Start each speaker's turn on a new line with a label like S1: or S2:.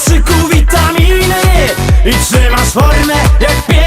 S1: Patrzyku witaminy I trzymasz formę jak pies.